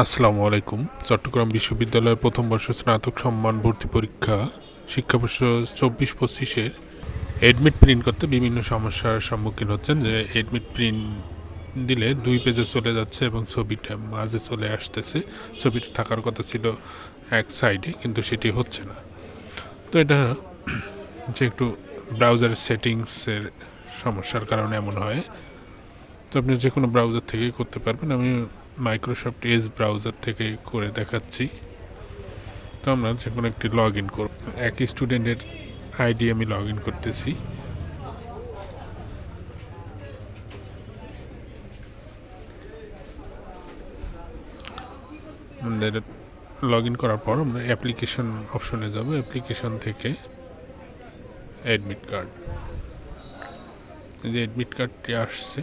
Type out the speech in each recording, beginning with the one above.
আসসালামু আলাইকুম। চট্টগ্রাম বিশ্ববিদ্যালয়ের প্রথম বর্ষ স্নাতক সম্মান ভর্তি পরীক্ষা শিক্ষাবর্ষ চব্বিশ পঁচিশের এডমিট প্রিন্ট করতে বিভিন্ন সমস্যার সম্মুখীন হচ্ছেন যে এডমিট প্রিন্ট দিলে দুই পেজে চলে যাচ্ছে এবং ছবিটা মাঝে চলে আসতেছে। ছবিটা থাকার কথা ছিল এক সাইডে কিন্তু সেটি হচ্ছে না। তো এটা যে একটু ব্রাউজার সেটিংসের সমস্যার কারণে এমন হয়। তো আপনি যে কোনো ব্রাউজার থেকেই করতে পারবেন। আমি মাইক্রোসফট এজ ব্রাউজার থেকে করে দেখাচ্ছি। তো আমরা যে কোনো একটি লগ ইন করব। একই স্টুডেন্টের আইডি আমি লগ ইন করতেছি। আমাদের লগ ইন করার পর আমরা অ্যাপ্লিকেশন অপশনে যাব অ্যাপ্লিকেশন থেকে অ্যাডমিট কার্ড যে অ্যাডমিট কার্ডটি আসছে।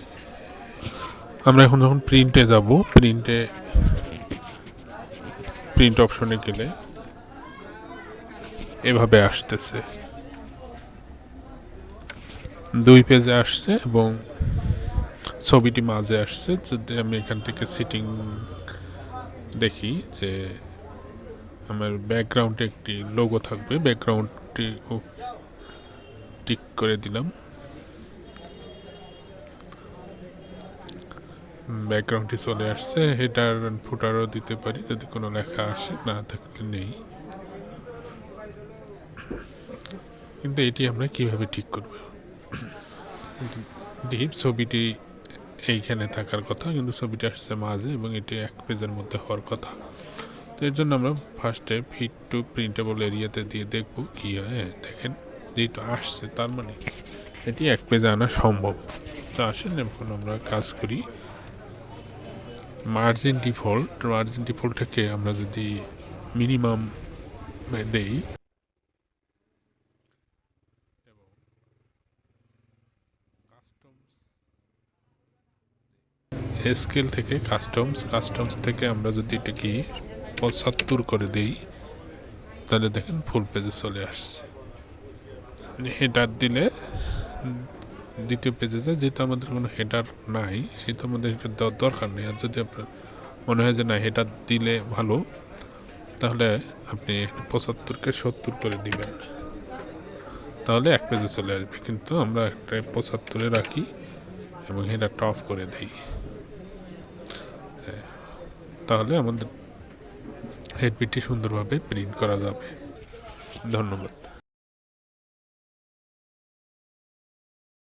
আমরা এখন যখন প্রিন্টে যাব প্রিন্টে প্রিন্ট অপশনে গেলে এভাবে আসতেছে। দুই পেজে আসছে এবং ছবিটি মাঝে আসছে। যদি আমি এখান থেকে সিটিং দেখি যে আমার ব্যাকগ্রাউন্ডে একটি লোগো থাকবে ব্যাকগ্রাউন্ডটি টিক করে দিলাম। ব্যাকগ্রাউন্ডটি চলে আসছে হেডার ফুটারও দিতে পারি যদি কোনো লেখা আসে না থাকলে নেই। কিন্তু এটি আমরা কীভাবে ঠিক করব? ডিপ ছবিটি এইখানে থাকার কথা কিন্তু ছবিটি আসছে মাঝে এবং এটি এক পেজের মধ্যে হওয়ার কথা। তো এর জন্য আমরা ফার্স্টে ফিট টু প্রিন্টেবল এরিয়াতে দিয়ে দেখব কী হয়। হ্যাঁ, দেখেন যেহেতু আসছে তার মানে এটি এক পেজে আনা সম্ভব। তো আসেন এখন আমরা কাজ করি। মার্জিন ডিফল্ট মার্জিন ডিফল্টটাকে আমরা যদি মিনিমাম দেই স্কেল থেকে কাস্টমস কাস্টমস থেকে আমরা যদি এটাকে পঁচাত্তর করে দেই, তাহলে দেখেন ফুল পেজে চলে আসছে। হেডার দিলে দ্বিতীয় পেজে যায় যেহেতু আমাদের কোনো হেডার নাই সেহেতু আমাদের হেডার দেওয়ার দরকার নেই। আর যদি আপনার মনে হয় যে না হেডার দিলে ভালো তাহলে আপনি পঁচাত্তরকে সত্তর করে দিবেন। তাহলে এক পেজে চলে আসবে। কিন্তু আমরা একটা পঁচাত্তরে রাখি এবং হেডারটা অফ করে দিই। হ্যাঁ, তাহলে আমাদের হেডবিটটি সুন্দরভাবে প্রিন্ট করা যাবে। ধন্যবাদ।